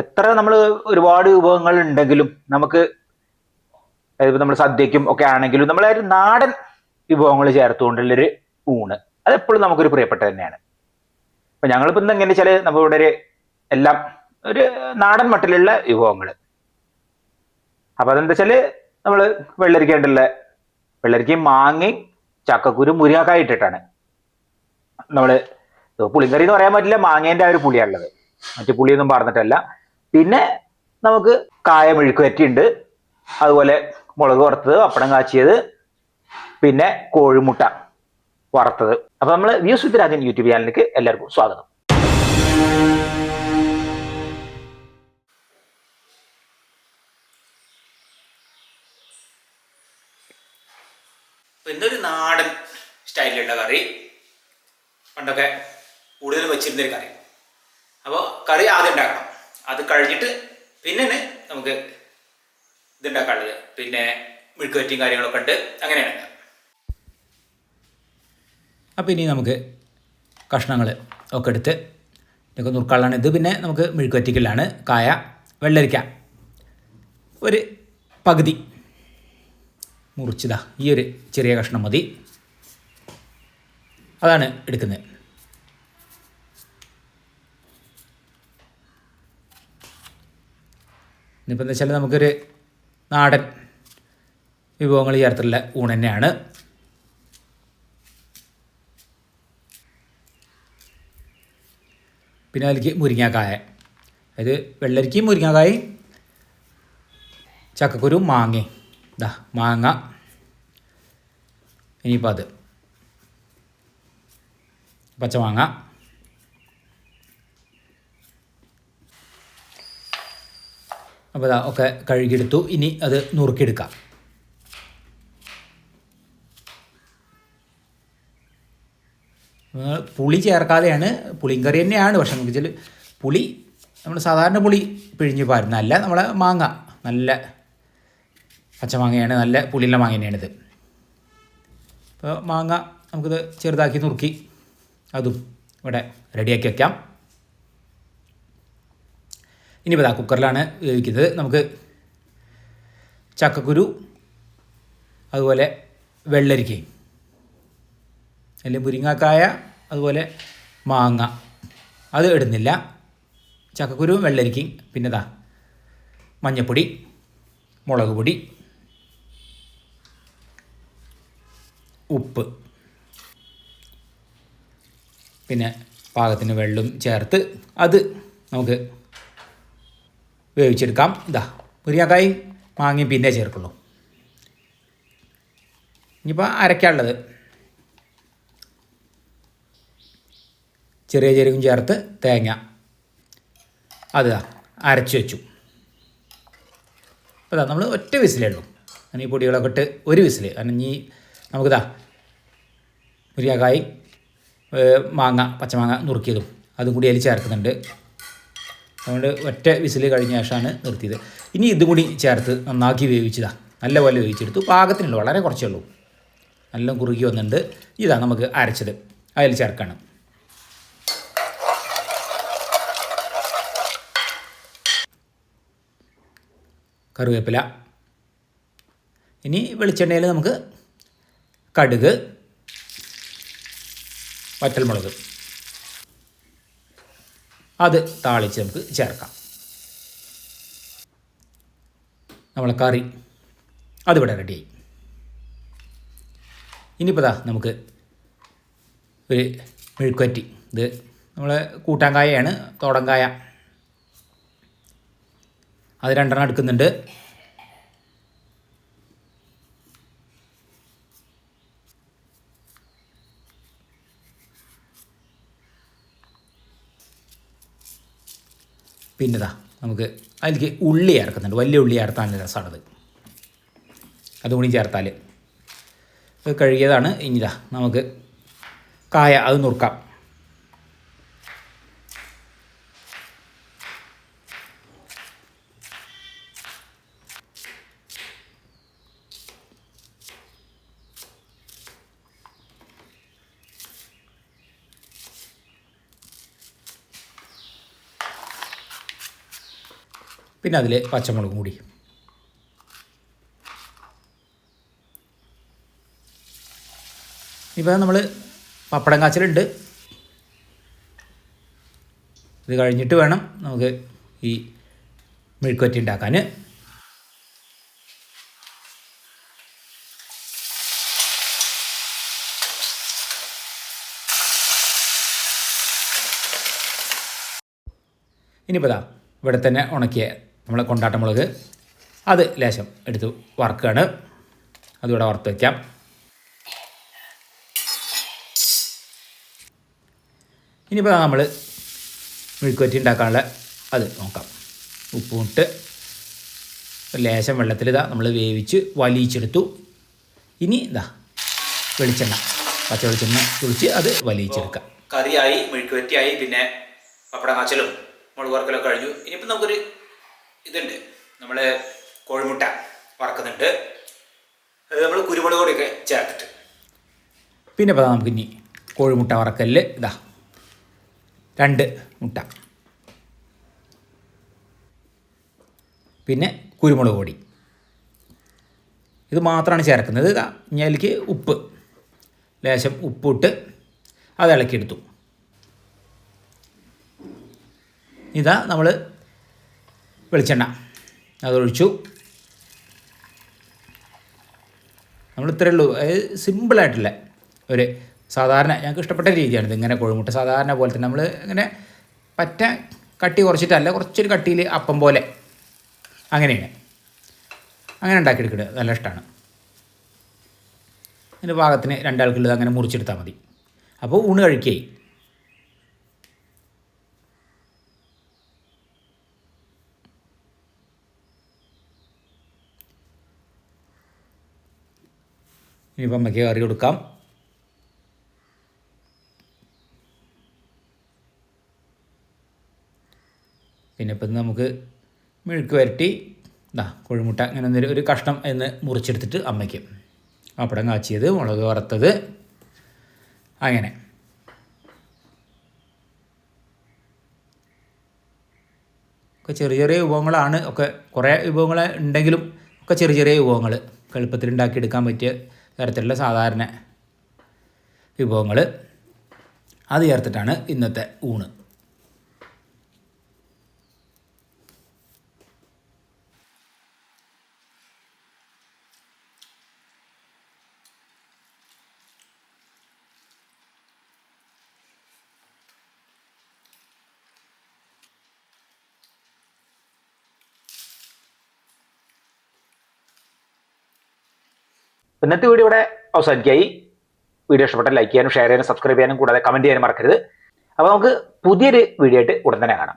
എത്ര നമ്മൾ ഒരുപാട് വിഭവങ്ങൾ ഉണ്ടെങ്കിലും നമുക്ക് നമ്മൾ സദ്യക്കും ഒക്കെ ആണെങ്കിലും നമ്മളെ ഒരു നാടൻ വിഭവങ്ങൾ ചേർത്തുകൊണ്ടുള്ളൊരു ഊണ്. അതെപ്പോഴും നമുക്കൊരു പ്രിയപ്പെട്ട തന്നെയാണ്. അപ്പൊ ഞങ്ങളിപ്പോ ഇന്ന് എങ്ങനെ വെച്ചാൽ നമ്മളിവിടെ ഒരു എല്ലാം ഒരു നാടൻ മട്ടിലുള്ള വിഭവങ്ങൾ അപ്പൊ അതെന്താ വെച്ചാൽ നമ്മൾ വെള്ളരിക്കേണ്ടുള്ള വെള്ളരിക്കയും മാങ്ങയും ചക്കക്കുരു മുരിങ്ങക്കായ ഇട്ടിട്ടാണ്. നമ്മൾ ഇത് പുളിങ്കറി എന്ന് പറയാൻ പറ്റില്ല മാങ്ങേന്റെ ആ ഒരു പുളിയാണുള്ളത്. മറ്റു പുളിയൊന്നും പറഞ്ഞിട്ടല്ല പിന്നെ നമുക്ക് കായ മെഴുക്കുവരട്ടി ഉണ്ട് അതുപോലെ മുളക് വറുത്തത് പപ്പടം കാച്ചിയത് പിന്നെ കോഴിമുട്ട വറുത്തത്. അപ്പൊ നമ്മൾ വ്യൂസ് വിത്ത് രാജൻ യൂട്യൂബ് ചാനലിലേക്ക് എല്ലാവർക്കും സ്വാഗതം. ഇന്നൊരു നാടൻ സ്റ്റൈലിലുള്ള കറി. പണ്ടൊക്കെ കൂടുതൽ വെച്ചിരുന്നൊരു കറി. അപ്പോൾ കറി ആദ്യം ഉണ്ടാക്കണം. അത് കഴിഞ്ഞിട്ട് പിന്നെ നമുക്ക് ഇതുണ്ടാക്കാനുള്ളത്. പിന്നെ മെഴുക്കുവറ്റിയും കാര്യങ്ങളൊക്കെ ഉണ്ട്. അങ്ങനെയാണ് അപ്പോൾ ഇനി നമുക്ക് കഷ്ണങ്ങൾ ഒക്കെ എടുത്ത് ഇതൊക്കെ നുറുക്കാളാണ് ഇത് പിന്നെ നമുക്ക് മെഴുക്കുവറ്റിക്കലാണ് കായ വെള്ളരിക്ക ഒരു പകുതി മുറിച്ചതാ. ഈ ഒരു ചെറിയ കഷ്ണം മതി. അതാണ് എടുക്കുന്നത്. ഇനിയിപ്പോൾ എന്താ വെച്ചാൽ നമുക്കൊരു നാടൻ വിഭവങ്ങൾ ചേർത്തുള്ള ഊണ് തന്നെയാണ്. പിന്നെ അതിലേക്ക് മുരിങ്ങാക്കായ. അതായത് വെള്ളരിക്കയും മുരിങ്ങാക്കായും ചക്കക്കുരു മാങ്ങയും ഇതാ മാങ്ങ. ഇനിയിപ്പോൾ അത്. പച്ചമാങ്ങ. അപ്പോൾ ഇതാ ഒക്കെ കഴുകിയെടുത്തു. ഇനി അത് നുറുക്കിയെടുക്കാം. പുളി ചേർക്കാതെയാണ് പുളിങ്കറി തന്നെയാണ്. പക്ഷെ നമുക്ക് വെച്ചാൽ പുളി നമ്മൾ സാധാരണ പുളി പിഴിഞ്ഞ് പാരുന്നതല്ല നമ്മളെ മാങ്ങ നല്ല പച്ചമാങ്ങയാണ് നല്ല പുളിയുള്ള മാങ്ങ തന്നെയാണിത് അപ്പോൾ മാങ്ങ നമുക്കിത് ചെറുതാക്കി നുറുക്കി അതും ഇവിടെ റെഡിയാക്കി വയ്ക്കാം ഇനിയിപ്പോൾ കുക്കറിലാണ് വേവിക്കുന്നത്. നമുക്ക് ചക്കക്കുരു അതുപോലെ വെള്ളരിക്കയും അല്ലെങ്കിൽ മുരിങ്ങാക്കായ അതുപോലെ മാങ്ങ. അത് ഇടുന്നില്ല. ചക്കക്കുരുവും വെള്ളരിക്കയും. പിന്നെ ദാ മഞ്ഞപ്പൊടി മുളക് പൊടി ഉപ്പ്. പിന്നെ പാകത്തിന് വെള്ളം ചേർത്ത് അത് നമുക്ക് വേവിച്ചെടുക്കാം ഇതാ മുരിങ്ങക്കായി മാങ്ങയും പിന്നെ ചേർക്കുള്ളൂ. ഇനിയിപ്പോൾ അരയ്ക്കാനുള്ളത് ചെറിയ ചെരുവും ചേർത്ത് തേങ്ങ. അത് അരച്ച് വെച്ചു. അപ്പോൾ നമ്മൾ ഒറ്റ വിസിലേ ഉള്ളൂ. അങ്ങനെ ഈ പൊടികളൊക്കെ ഇട്ട് ഒരു വിസിൽ കാരണം ഇനി നമുക്കിതാ മുരിങ്ങക്കായി മാങ്ങ പച്ചമാങ്ങ നുറുക്കിയതും അതും കൂടി അതിൽ ചേർക്കുന്നുണ്ട്. അതുകൊണ്ട് ഒറ്റ വിസിൽ കഴിഞ്ഞ ശേഷമാണ് നിർത്തിയത്. ഇനി ഇതും കൂടി ചേർത്ത് നന്നാക്കി വേവിച്ചതാണ് നല്ലപോലെ വേവിച്ചെടുത്തു. പാകത്തിനുള്ള വളരെ കുറച്ചേ ഉള്ളൂ. നല്ല കുറുകി വന്നിട്ടുണ്ട്. ഇതാണ് നമുക്ക് അരച്ചത്. അതിൽ ചേർക്കണം. കറിവേപ്പില. ഇനി വെളിച്ചെണ്ണയിൽ നമുക്ക് കടുക് വറ്റൽമുളക്. അത് താളിച്ച് നമുക്ക് ചേർക്കാം. നമ്മളെ കറി അതിവിടെ റെഡിയായി ഇനിയിപ്പോൾ ദാ നമുക്ക് ഒരു മെഴുക്കുവറ്റി ഇത് നമ്മൾ കൂട്ടാങ്കായയാണ് തോടങ്കായ അത് രണ്ടെണ്ണം എടുക്കുന്നുണ്ട്. പിന്നെതാ നമുക്ക് അതിലേക്ക് ഉള്ളി ചേർക്കുന്നുണ്ട്. വലിയ ഉള്ളി ചേർത്താൻ നല്ല രസമാണത് അതുകൂടി ചേർത്താൽ കഴുകിയതാണ്. ഇനിതാ നമുക്ക് കായ അത് നുറുക്കാം. പിന്നെ അതിൽ പച്ചമുളകും കൂടി. ഇപ്പോൾ നമ്മൾ പപ്പടം കാച്ചലുണ്ട്. ഇത് കഴിഞ്ഞിട്ട് വേണം നമുക്ക് ഈ മെഴുക്കുവറ്റി ഉണ്ടാക്കാൻ ഇനിയിപ്പോൾ ഇവിടെ തന്നെ ഉണക്കിയ നമ്മളെ കൊണ്ടാട്ട മുളക്. അത് ലേശം എടുത്ത് വറുക്കുകയാണ്. അതിവിടെ വറുത്ത് വയ്ക്കാം ഇനിയിപ്പോൾ നമ്മൾ മെഴുക്കുവറ്റി ഉണ്ടാക്കാനുള്ള അത് നോക്കാം. ഉപ്പും ഇട്ട് ലേശം വെള്ളത്തിൽ ഇതാ നമ്മൾ വേവിച്ച് വലിയിച്ചെടുത്തു. ഇനി ഇതാ വെളിച്ചെണ്ണ പച്ച വെളിച്ചെണ്ണ കുളിച്ച് അത് വലിയിച്ചെടുക്കാം. കറിയായി മെഴുക്കുവറ്റിയായി പിന്നെ പപ്പട കാച്ചലും മുളക് വറക്കലൊക്കെ കഴിഞ്ഞു. ഇനിയിപ്പോൾ നമുക്കൊരു ഇതുണ്ട്. നമ്മൾ കോഴിമുട്ട വറക്കുന്നുണ്ട്. അത് നമ്മൾ കുരുമുളക് പൊടിയൊക്കെ ചേർത്തിട്ട്. പിന്നെ ഇപ്പോൾ നമുക്ക് ഇനി കോഴിമുട്ട വറക്കലിൽ ഇതാ. രണ്ട് മുട്ട. പിന്നെ കുരുമുളക് പൊടി. ഇത് മാത്രമാണ് ചേർക്കുന്നത്. ഇതാ ഇനി ഉപ്പ്. ലേശം ഉപ്പിട്ട് അത് ഇളക്കിയെടുത്തു. ഇതാ നമ്മൾ വെളിച്ചെണ്ണ. അതൊഴിച്ചു. നമ്മൾ ഇത്രയേ ഉള്ളൂ അതായത് സിമ്പിളായിട്ടുള്ള ഒരു സാധാരണ ഞങ്ങൾക്ക് ഇഷ്ടപ്പെട്ട രീതിയാണ് ഇങ്ങനെ കോഴിമുട്ട സാധാരണ പോലെ തന്നെ നമ്മൾ ഇങ്ങനെ പറ്റ കട്ടി കുറച്ചിട്ടല്ല കുറച്ചൊരു കട്ടിയിൽ അപ്പം പോലെ അങ്ങനെയാണ്. അങ്ങനെ ഉണ്ടാക്കിയെടുക്കുന്നത് നല്ല ഇഷ്ടമാണ്. അതിന്റെ പാകത്തിന് രണ്ടാൾക്കുള്ളത് അങ്ങനെ മുറിച്ചെടുത്താൽ മതി. അപ്പോൾ ഊണ് കഴിക്കേ ഇനിയിപ്പോൾ അമ്മയ്ക്ക് കറി കൊടുക്കാം. പിന്നെ ഇപ്പം നമുക്ക് മെഴുക്ക് വരട്ടി ഇതാ കോഴിമുട്ട അങ്ങനെ എന്തെങ്കിലും ഒരു കഷ്ണം എന്ന് മുറിച്ചെടുത്തിട്ട് അമ്മയ്ക്ക്. പപ്പടം കാച്ചിയത് മുളക് വറുത്തത് അങ്ങനെ. ഒക്കെ ചെറിയ ചെറിയ വിഭവങ്ങളാണ്. ഒക്കെ കുറേ വിഭവങ്ങൾ ഉണ്ടെങ്കിലും ഒക്കെ ചെറിയ ചെറിയ വിഭവങ്ങൾ എളുപ്പത്തിൽ ഉണ്ടാക്കിയെടുക്കാൻ പറ്റിയ തരത്തിലുള്ള സാധാരണ വിഭവങ്ങൾ അത് ചേർത്തിട്ടാണ് ഇന്നത്തെ ഊണ്. ഇന്നത്തെ വീഡിയോ ഇവിടെ അവസാനിക്കായി. വീഡിയോ ഇഷ്ടപ്പെട്ടാൽ ലൈക്ക് ചെയ്യാനും ഷെയർ ചെയ്യാനും സബ്സ്ക്രൈബ് ചെയ്യാനും കൂടാതെ കമന്റ് ചെയ്യാനും മറക്കരുത്. അപ്പോൾ നമുക്ക് പുതിയൊരു വീഡിയോ ആയിട്ട് ഉടൻ തന്നെ കാണാം.